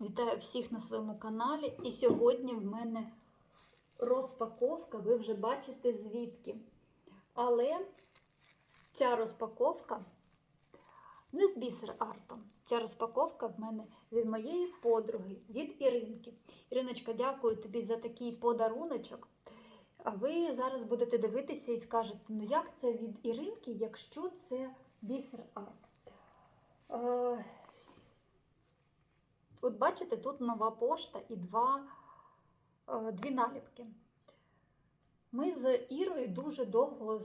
Вітаю всіх на своєму каналі. І сьогодні в мене розпаковка, ви вже бачите звідки. Але ця розпаковка не з бісер артом. Ця розпаковка в мене від моєї подруги, від Іринки. Іриночка, дякую тобі за такий подаруночок. А ви зараз будете дивитися і скажете, ну як це від Іринки, якщо це бісер арт? Е, От бачите, тут нова пошта і два, е, дві наліпки. Ми з Ірою дуже довго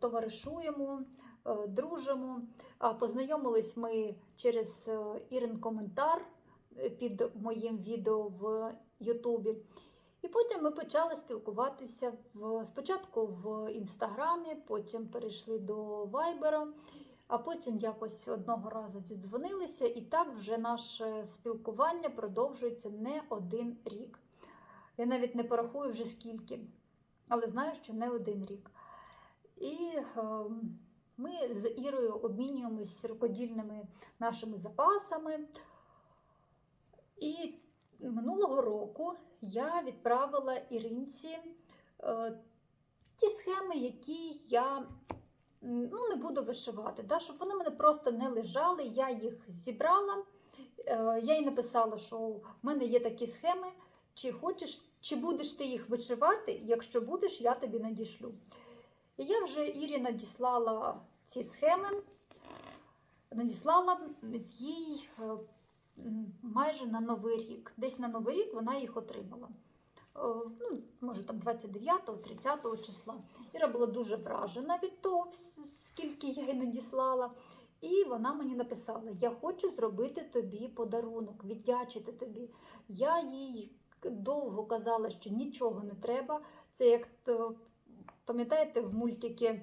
товаришуємо, е, дружимо. Познайомились ми через е, Ірин коментар е, під моїм відео в Ютубі. І потім ми почали спілкуватися в, спочатку в інстаграмі, потім перейшли до Вайбера. А потім якось одного разу зідзвонилися, і так вже наше спілкування продовжується не один рік. Я навіть не порахую вже скільки, але знаю, що не один рік. І ем, ми з Ірою обмінюємось рукодільними нашими запасами. І минулого року я відправила Іринці е, ті схеми, які я ну, не буду вишивати, да, щоб вони мене просто не лежали. Я їх зібрала. Е, Я їй написала, що в мене є такі схеми. Чи хочеш, чи будеш ти їх вишивати? Якщо будеш, я тобі надішлю. І я вже Ірі надіслала ці схеми, надіслала їй е, майже на Новий рік. Десь на Новий рік вона їх отримала. Е, Ну, може, там 29-30 числа. Іра була дуже вражена від того, скільки я їй надіслала. І вона мені написала: Я хочу зробити тобі подарунок, віддячити тобі. Я їй довго казала, що нічого не треба. Це як пам'ятаєте, в мультики е,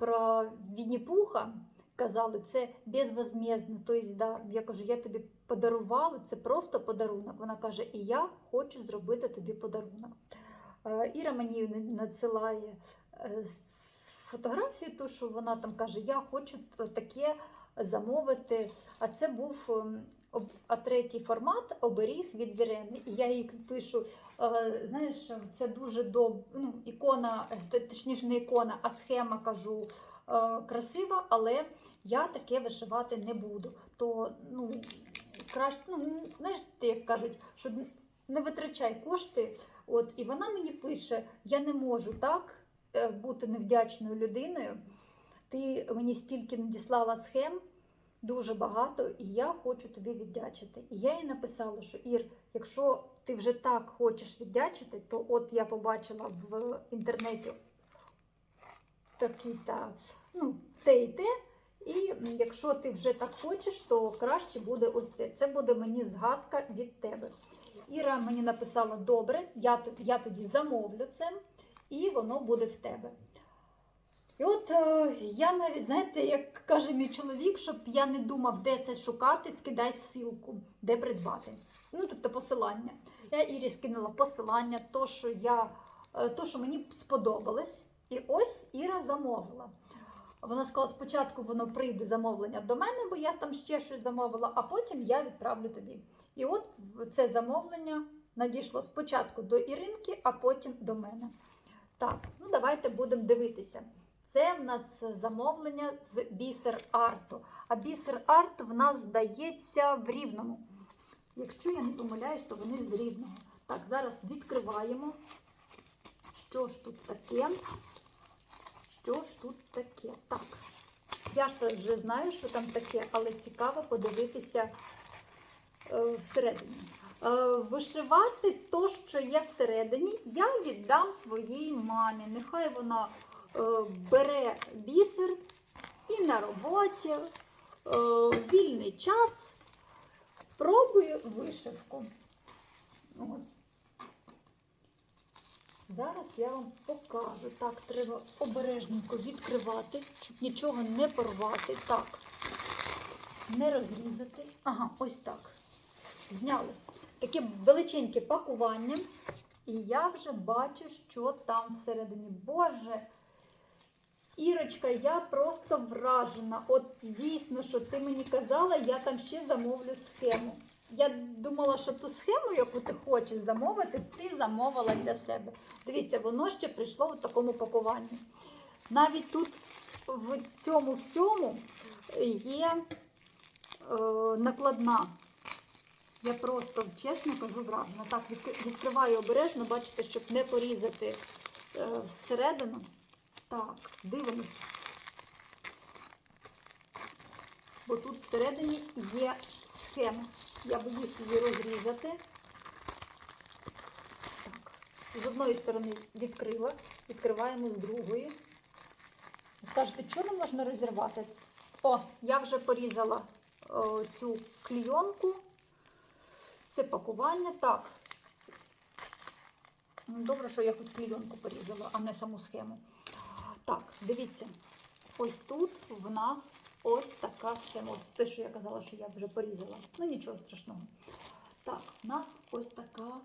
про Вінні-Пуха казали, це безвозмездно, тобто даром. Я кажу, я тобі подарувала, це просто подарунок. Вона каже, і я хочу зробити тобі подарунок. Е, Іра мені надсилає е, фотографію, ту, що вона там каже, я хочу таке замовити. А це був ем, а третій формат оберіг від Вірени. І я їй пишу: е, знаєш, це дуже доб... ну, ікона, точніше, не ікона, а схема кажу. Е, Красива, але я таке вишивати не буду. То ну, краще, ну, знаєш, як кажуть, що не витрачай кошти. От, і вона мені пише: я не можу так е, бути невдячною людиною. Ти мені стільки надіслала схем, дуже багато, і я хочу тобі віддячити. І я їй написала, що Ір, якщо ти вже так хочеш віддячити, то от я побачила в інтернеті такі та ну, те і те. І якщо ти вже так хочеш, то краще буде ось це. Це буде мені згадка від тебе. Іра мені написала: добре, я, я тоді замовлю це, і воно буде в тебе. І от е, я навіть, знаєте, як каже мій чоловік, щоб я не думав, де це шукати, скидай ссылку, де придбати. Ну, тобто посилання. Я Ірі скинула посилання, то, що, я, е, то, що мені сподобалось. І ось Іра замовила. Вона сказала, спочатку воно прийде замовлення до мене, бо я там ще щось замовила, а потім я відправлю тобі. І от це замовлення надійшло спочатку до Іринки, а потім до мене. Так, ну давайте будемо дивитися. Це в нас замовлення з бісер арту. А бісер арт в нас здається в рівному. Якщо я не помиляюсь, то вони з рівного. Так, зараз відкриваємо. Що ж тут таке? Що ж тут таке? Так. Я ж вже знаю, що там таке, але цікаво подивитися е, всередині. Е, вишивати то, що є всередині, я віддам своїй мамі. Нехай вона е, бере бісер і на роботі, вільний час пробує вишивку. От. Зараз я вам покажу. Так, треба обережненько відкривати, щоб нічого не порвати. Так, не розрізати. Ага, ось так. Зняли. Таке величеньке пакування. І я вже бачу, що там всередині. Боже, Ірочка, я просто вражена. От дійсно, що ти мені казала, я там ще замовлю схему. Я думала, що ту схему, яку ти хочеш замовити, ти замовила для себе. Дивіться, воно ще прийшло в такому пакуванні. Навіть тут в цьому всьому є е, накладна. Я просто чесно кажу вражена. Так, відкриваю обережно, бачите, щоб не порізати е, всередину. Так, дивимось. Бо тут всередині є схема. Я боюсь її розрізати. Так. З одної сторони відкрила, відкриваємо з другої. Скажете, чого не можна розірвати? О, я вже порізала о, цю клійонку. Це пакування. Так. Ну, Добре, що я хоч клійонку порізала, а не саму схему. Так, дивіться. Ось тут в нас ось така схема. Те, що я казала, що я вже порізала. Ну нічого страшного. Так, у нас ось така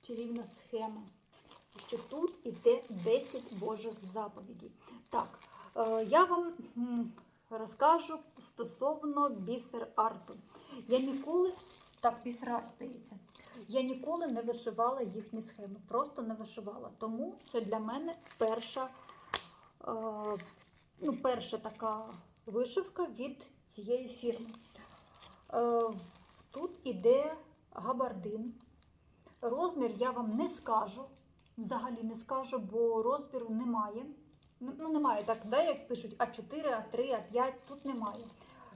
чарівна схема. Що тут іде 10 Божих заповідей. Так, е, я вам розкажу стосовно бісер арту. Я ніколи, так, бісер арт здається. Я ніколи не вишивала їхні схеми, просто не вишивала. Тому це для мене перша, е, ну, перша така вишивка від цієї фірми. Е, тут іде габардин. Розмір я вам не скажу, взагалі не скажу, бо розміру немає. Ну, немає так, да, як пишуть А4, А3, А5, тут немає.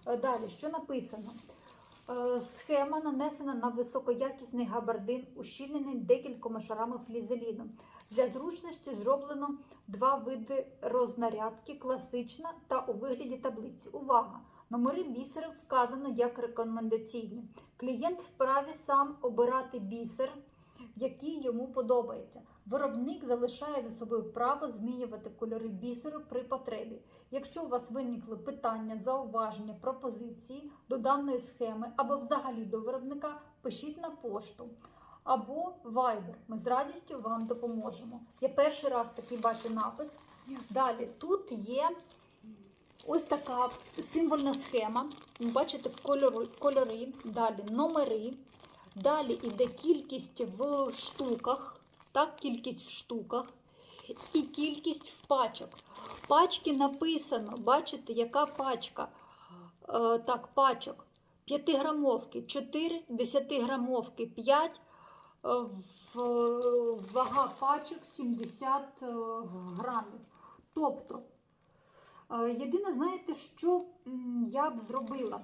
Е, Далі, що написано? Е, Схема нанесена на високоякісний габардин, ущільнений декількома шарами флізеліну. Для зручності зроблено два види рознарядки класична та у вигляді таблиці. Увага! Номери бісерів вказано як рекомендаційні. Клієнт вправі сам обирати бісер, який йому подобається. Виробник залишає за собою право змінювати кольори бісеру при потребі. Якщо у вас виникли питання, зауваження, пропозиції до даної схеми або взагалі до виробника, пишіть на пошту або Viber. Ми з радістю вам допоможемо. Я перший раз такий бачу напис. Далі тут є ось така символьна схема. Бачите, кольори, кольори, далі номери. Далі іде кількість в штуках, так, кількість в штуках і кількість в пачок. Пачки написано, бачите, яка пачка? Е, так, пачок. 5 грамовки, 4 10 грамовки, 5 е, в- вага пачок 70 е, грамів. Тобто, е, єдине, знаєте, що я б зробила?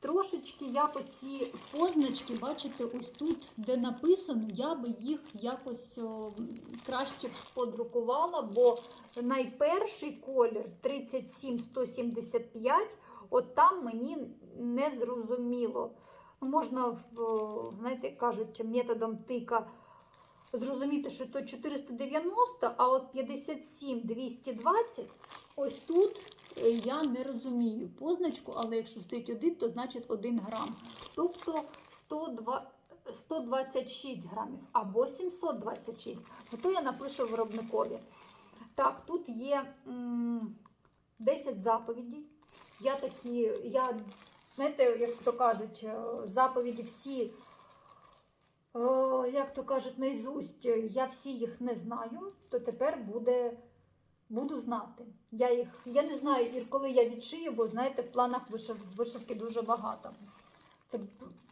Трошечки я по ці позначки, бачите, ось тут, де написано, я би їх якось краще подрукувала, бо найперший колір 37-175, от там мені не зрозуміло. Ну, Можна, знаєте, як кажуть, методом тика зрозуміти, що то 490, а от 57-220, ось тут е, я не розумію позначку, але якщо стоїть один, то значить 1 грам. Тобто 102, 126 грамів або 726. Ну, то я напишу виробникові. Так, тут є м, 10 заповідей. Я такі, я, знаєте, як то кажуть, е, заповіді всі, е, як то кажуть, наизусть, я всі їх не знаю, то тепер буде, буду знати. Я їх, я не знаю, і коли я відшию, бо знаєте, в планах вишив, вишивки дуже багато. Це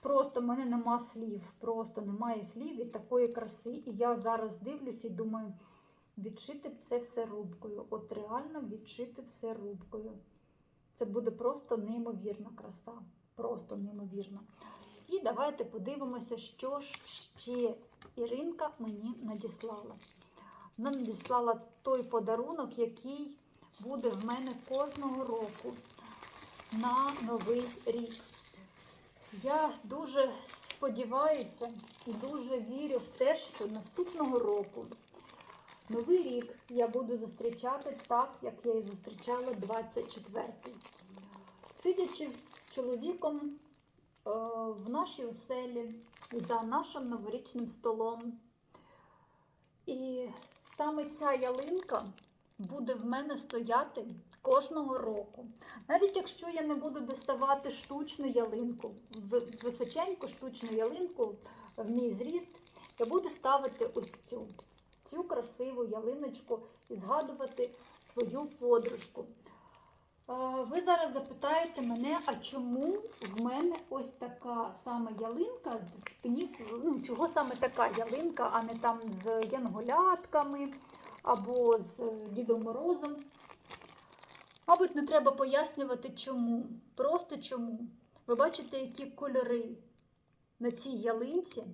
просто в мене нема слів, просто немає слів від такої краси. І я зараз дивлюся і думаю, відшити б це все рубкою. От реально відшити все рубкою. Це буде просто неймовірна краса. Просто неймовірна. І давайте подивимося, що ж ще Іринка мені надіслала. Вона надіслала той подарунок, який буде в мене кожного року на новий рік. Я дуже сподіваюся і дуже вірю в те, що наступного року новий рік я буду зустрічати так, як я і зустрічала 24-й. Сидячи з чоловіком е, в нашій оселі за нашим новорічним столом. І саме ця ялинка буде в мене стояти кожного року. Навіть якщо я не буду доставати штучну ялинку, височеньку штучну ялинку в мій зріст, я буду ставити ось цю, цю красиву ялиночку і згадувати свою подружку. Е, Ви зараз запитаєте мене, а чому в мене ось така саме ялинка? Ну, чого саме така ялинка, а не там з янголятками або з Дідом Морозом? Мабуть, не треба пояснювати чому. Просто чому. Ви бачите, які кольори на цій ялинці,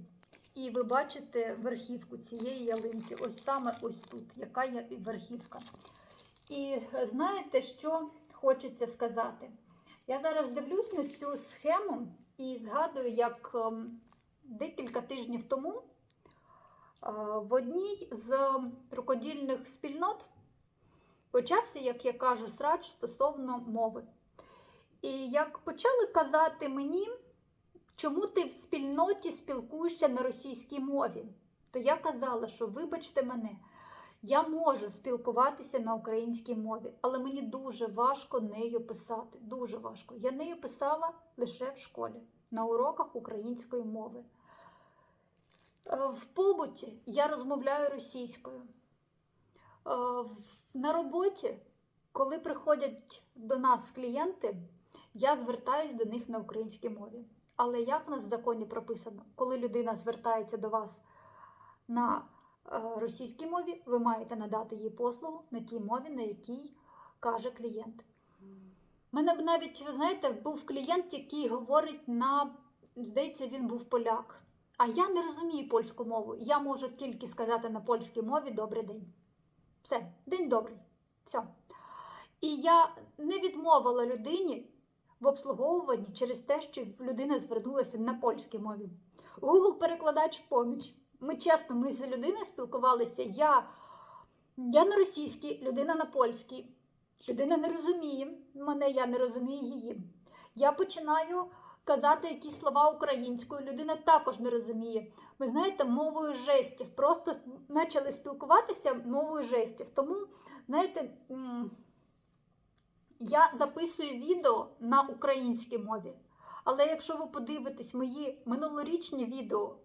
і ви бачите верхівку цієї ялинки. Ось саме ось тут, яка є верхівка. І знаєте, що хочеться сказати? Я зараз дивлюсь на цю схему і згадую, як ем, декілька тижнів тому е, в одній з рукодільних спільнот почався, як я кажу, срач стосовно мови. І як почали казати мені, чому ти в спільноті спілкуєшся на російській мові, то я казала, що вибачте мене, я можу спілкуватися на українській мові, але мені дуже важко нею писати. Дуже важко. Я нею писала лише в школі, на уроках української мови. Е, В побуті я розмовляю російською. Е, На роботі, коли приходять до нас клієнти, я звертаюсь до них на українській мові. Але як в нас в законі прописано, коли людина звертається до вас на е, російській мові, ви маєте надати їй послугу на тій мові, на якій каже клієнт. У мене б навіть, ви знаєте, був клієнт, який говорить на, здається, він був поляк. А я не розумію польську мову. Я можу тільки сказати на польській мові добрий день. Все, день добрий. Все. І я не відмовила людині в обслуговуванні через те, що людина звернулася на польській мові. Google перекладач поміч. Ми чесно, ми з людиною спілкувалися. Я, я на російській, людина на польській. Людина не розуміє мене, я не розумію її. Я починаю казати якісь слова українською, людина також не розуміє. Ви знаєте, мовою жестів. Просто почали спілкуватися мовою жестів. Тому, знаєте, я записую відео на українській мові. Але якщо ви подивитесь мої минулорічні відео,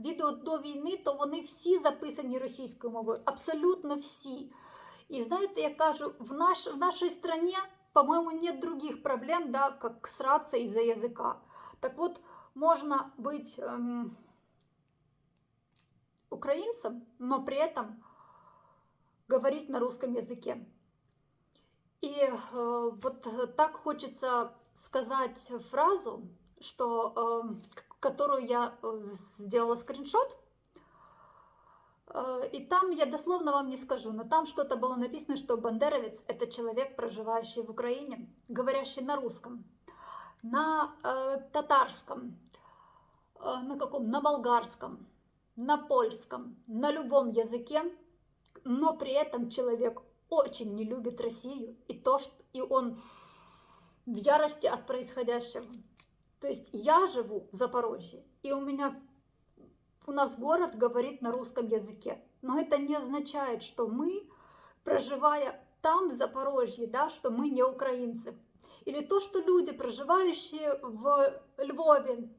відео до війни, то вони всі записані російською мовою. Абсолютно всі. И знаете, я кажу, в, наш, в нашей стране, по-моему, нет других проблем, да, как сраться из-за языка. Так вот, можно быть эм, украинцем, но при этом говорить на русском языке. И э, вот так хочется сказать фразу, что, э, которую я э, сделала скриншот, Э, И там я дословно вам не скажу, но там что-то было написано, что бандеровец – это человек, проживающий в Украине, говорящий на русском, на э, татарском, э, на каком, на болгарском, на польском, на любом языке, но при этом человек очень не любит Россию и то, что и он в ярости от происходящего. То есть я живу в Запорожье, и у меня у нас город говорит на русском языке. Но это не означает, что мы, проживая там, в Запорожье, да, что мы не украинцы. Или то, что люди, проживающие в Львове,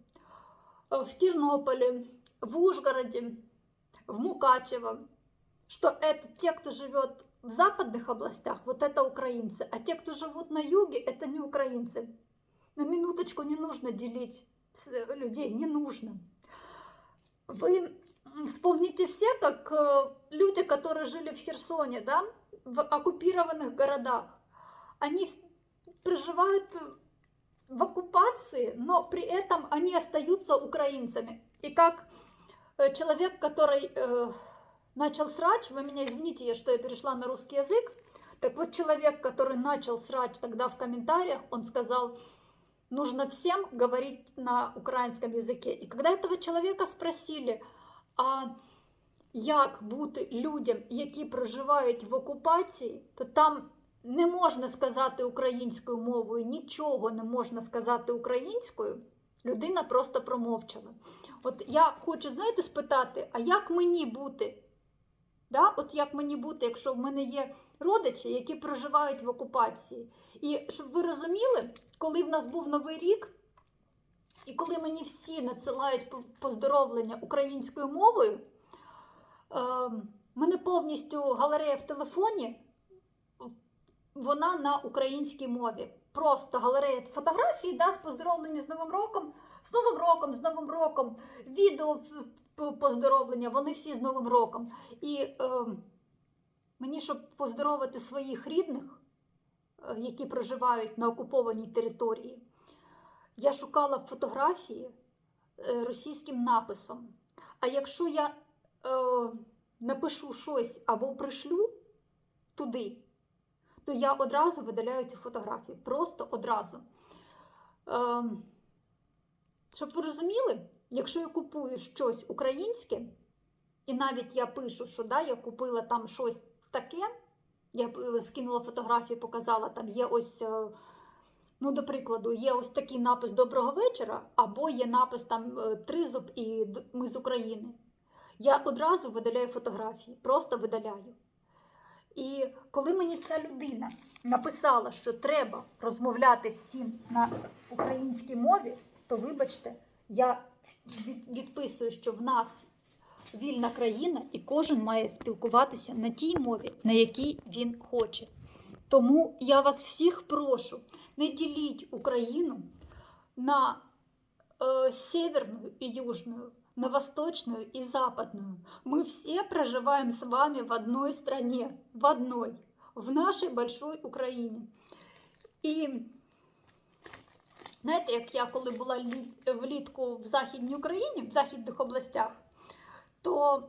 э, в Тернополе, в Ужгороде, в Мукачево, что это те, кто живет в западных областях, вот это украинцы, а те, кто живут на юге, это не украинцы. На минуточку не нужно делить с- людей, не нужно. Вы вспомните все, как э, люди, которые жили в Херсоне, да, в оккупированных городах, они проживают в оккупации, но при этом они остаются украинцами. И как э, человек, который э, начал срач, вы меня извините, я что я перешла на русский язык, так вот человек, который начал срач тогда в комментариях, он сказал, нужно всем говорить на українському язикі. І коли этого чоловіка спросили, а як бути людям, які проживають в окупації, то там не можна сказати українською мовою, нічого не можна сказати українською. Людина просто промовчала. От я хочу, знаєте, спитати, а як мені бути Да? От як мені бути, якщо в мене є родичі, які проживають в окупації. І щоб ви розуміли, коли в нас був Новий рік, і коли мені всі надсилають поздоровлення українською мовою, е, мене повністю галерея в телефоні, вона на українській мові. Просто галерея фотографій да, з поздоровлення з Новим роком, з Новим роком, з Новим роком, відео поздоровлення, вони всі з Новим роком. І е, мені, щоб поздоровити своїх рідних, е, які проживають на окупованій території, я шукала фотографії е, російським написом. А якщо я е, напишу щось або пришлю туди, то я одразу видаляю цю фотографію. Просто одразу. Е, щоб ви розуміли, якщо я купую щось українське, і навіть я пишу, що да, я купила там щось таке, я е, скинула фотографію, показала, там є ось, е, ну, до прикладу, є ось такий напис Доброго вечора, або є напис там е, Тризуб і ми з України. Я одразу видаляю фотографії, просто видаляю. І коли мені ця людина написала, що треба розмовляти всім на українській мові, то вибачте, я відписую, що в нас вільна країна, і кожен має спілкуватися на тій мові, на якій він хоче. Тому я вас всіх прошу, не діліть Україну на э, северную и южную, на восточную и западную. Мы все проживаем с вами в одной стране, в одной, в нашей большой Україні. І знаєте, як я коли була влітку в Західній Україні, в західних областях, то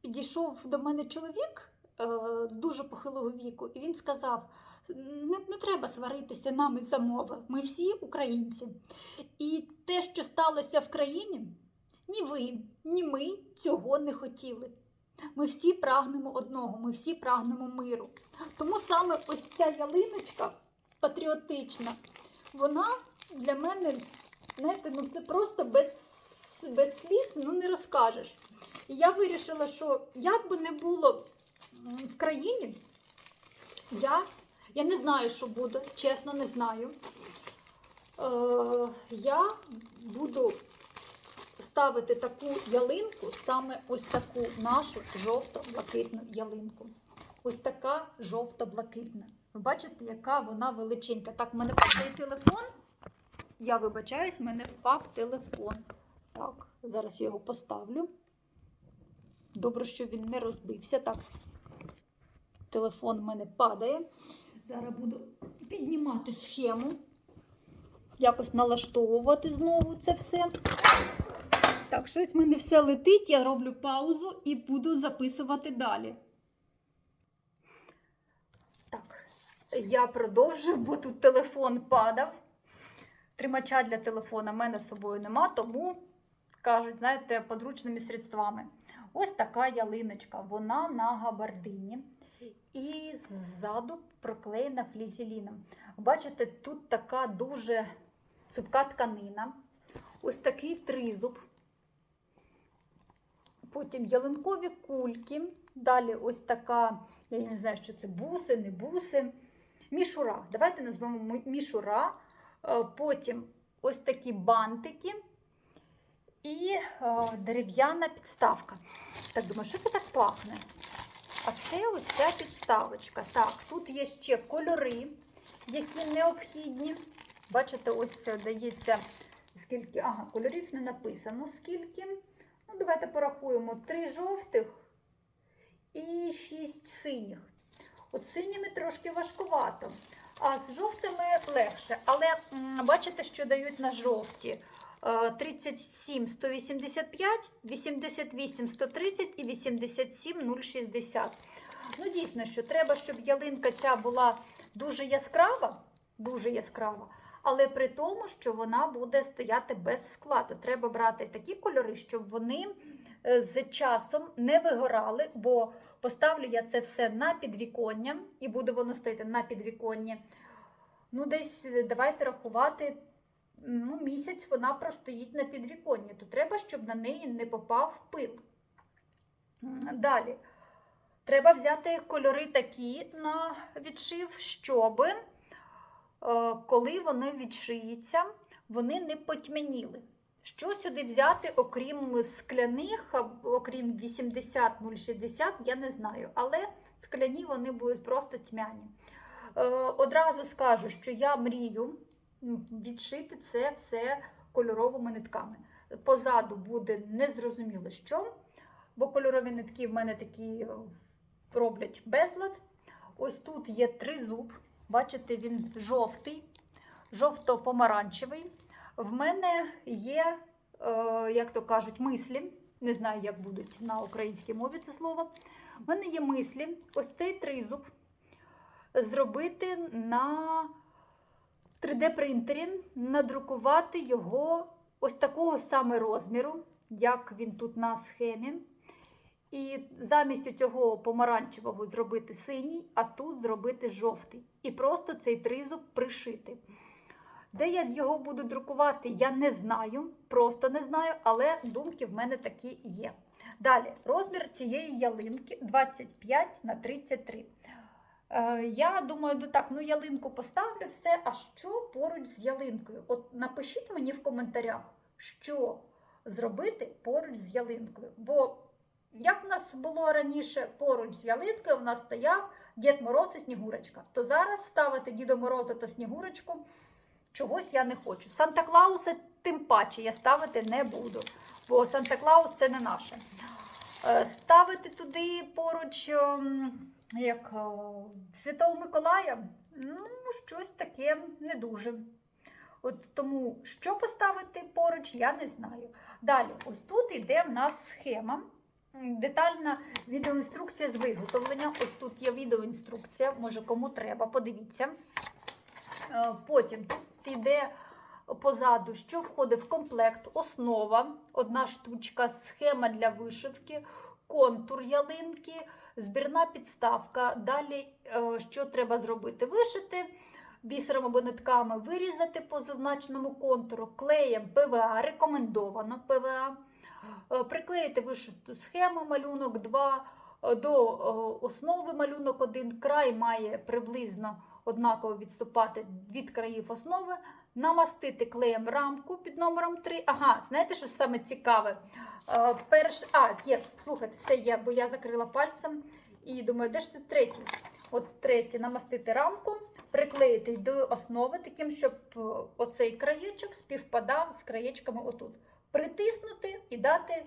підійшов до мене чоловік е, дуже похилого віку, і він сказав: не, не треба сваритися нам із за мови. Ми всі українці. І те, що сталося в країні, ні ви, ні ми цього не хотіли. Ми всі прагнемо одного, ми всі прагнемо миру. Тому саме ось ця ялиночка патріотична, вона для мене, знаєте, ну це просто без, без сліз ну, не розкажеш. І я вирішила, що як би не було в країні, я, я не знаю, що буде, чесно, не знаю. Е, я буду ставити таку ялинку, саме ось таку нашу жовто-блакитну ялинку. Ось така жовто-блакитна. Ви бачите, яка вона величенька. Так, в мене впав телефон. Я вибачаюсь, в мене впав телефон. Так, зараз я його поставлю. Добре, що він не розбився. Так, телефон в мене падає. Зараз буду піднімати схему. Якось налаштовувати знову це все. Так, щось в мене все летить, я роблю паузу і буду записувати далі. Так, я продовжую, бо тут телефон падав. Тримача для телефона в мене з собою нема, тому кажуть, знаєте, подручними средствами. Ось така ялиночка, вона на габардині. І ззаду проклеєна флізеліном. Бачите, тут така дуже цупка тканина. Ось такий тризуб. Потім ялинкові кульки. Далі ось така, я не знаю, що це буси, не буси. Мішура. Давайте назвемо мішура. Е, Потім ось такі бантики і е, дерев'яна підставка. Так думаю, що це так пахне? А це ось ця підставочка. Так, тут є ще кольори, які необхідні. Бачите, ось е, дається скільки. Ага, кольорів не написано скільки. Ну, давайте порахуємо: три жовтих і шість синіх. От синіми трошки важкувато, а з жовтими легше. Але бачите, що дають на жовті. Е, 37 185, 88 130 і 87 060. Ну, дійсно, що треба, щоб ялинка ця була дуже яскрава, дуже яскрава, але при тому, що вона буде стояти без складу. Треба брати такі кольори, щоб вони е, з часом не вигорали, бо поставлю я це все на підвіконня, і буде воно стояти на підвіконні. Ну, десь е, давайте рахувати. Ну, місяць вона простоїть на підвіконні, то треба, щоб на неї не попав пил. Далі. Треба взяти кольори такі на відшив, щоб е, коли вони відшиються, вони не потьмяніли. Що сюди взяти, окрім скляних, окрім 80-060, я не знаю. Але скляні вони будуть просто тьмяні. Е, Одразу скажу, що я мрію відшити це все кольоровими нитками. Позаду буде незрозуміло що, бо кольорові нитки в мене такі е, роблять безлад. Ось тут є тризуб. Бачите, він жовтий, жовто-помаранчевий. В мене є, е, як то кажуть, мислі. Не знаю, як будуть на українській мові це слово. В мене є мислі. Ось цей тризуб зробити на 3D-принтері, надрукувати його ось такого саме розміру, як він тут на схемі. І замість цього помаранчевого зробити синій, а тут зробити жовтий. І просто цей тризуб пришити. Де я його буду друкувати, я не знаю, просто не знаю, але думки в мене такі є. Далі, розмір цієї ялинки 25 на 33. Е, я думаю, ну так, ну ялинку поставлю все. А що поруч з ялинкою? От напишіть мені в коментарях, що зробити поруч з ялинкою. Бо як в нас було раніше поруч з ялинкою, в нас стояв Дід Мороз і Снігурочка. То зараз ставити Діда Мороза та Снігурочку чогось я не хочу. Санта Клауса тим паче я ставити не буду, бо Санта Клаус це не наше. Е, Ставити туди поруч ем, як е, Святого Миколая, ну, щось таке не дуже. От тому, що поставити поруч, я не знаю. Далі, ось тут йде в нас схема. Детальна відеоінструкція з виготовлення. Ось тут є відеоінструкція, може кому треба, подивіться. Е, Потім тут йде позаду, що входить в комплект, основа, одна штучка, схема для вишивки, контур ялинки, збірна підставка. Далі, е, що треба зробити? Вишити бісером або нитками, вирізати по зазначеному контуру, клеєм ПВА, рекомендовано ПВА, е, приклеїти вишиту схему, малюнок 2 е, до основи малюнок 1, край має приблизно однаково відступати від країв основи, намастити клеєм рамку під номером 3. Ага, знаєте, що саме цікаве? Е, перш... А, є, слухайте, все є, бо я закрила пальцем і думаю, де ж ти третій? От третє, намастити рамку, приклеїти до основи, таким, щоб е, оцей краєчок співпадав з краєчками отут. Притиснути і дати.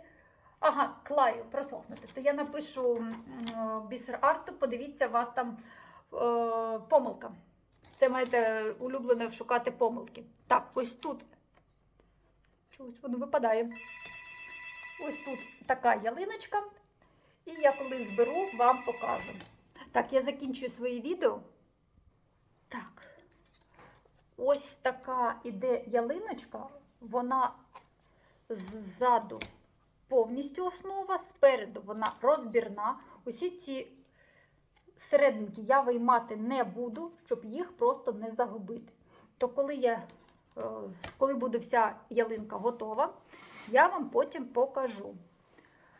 Ага, клаю просохнути. То я напишу е, бісер арту, подивіться, вас там помилка. Це маєте улюблене шукати помилки. Так, ось тут. Чогось воно випадає. Ось тут така ялиночка. І я коли зберу, вам покажу. Так, я закінчую своє відео. Так. Ось така іде ялиночка. Вона ззаду повністю основа, спереду вона розбірна. Усі ці серединки я виймати не буду, щоб їх просто не загубити. То коли, я, е, коли буде вся ялинка готова, я вам потім покажу.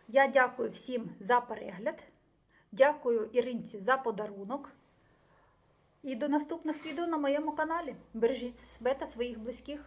Я дякую всім за перегляд. Дякую Іринці за подарунок. І до наступних відео на моєму каналі. Бережіть себе та своїх близьких.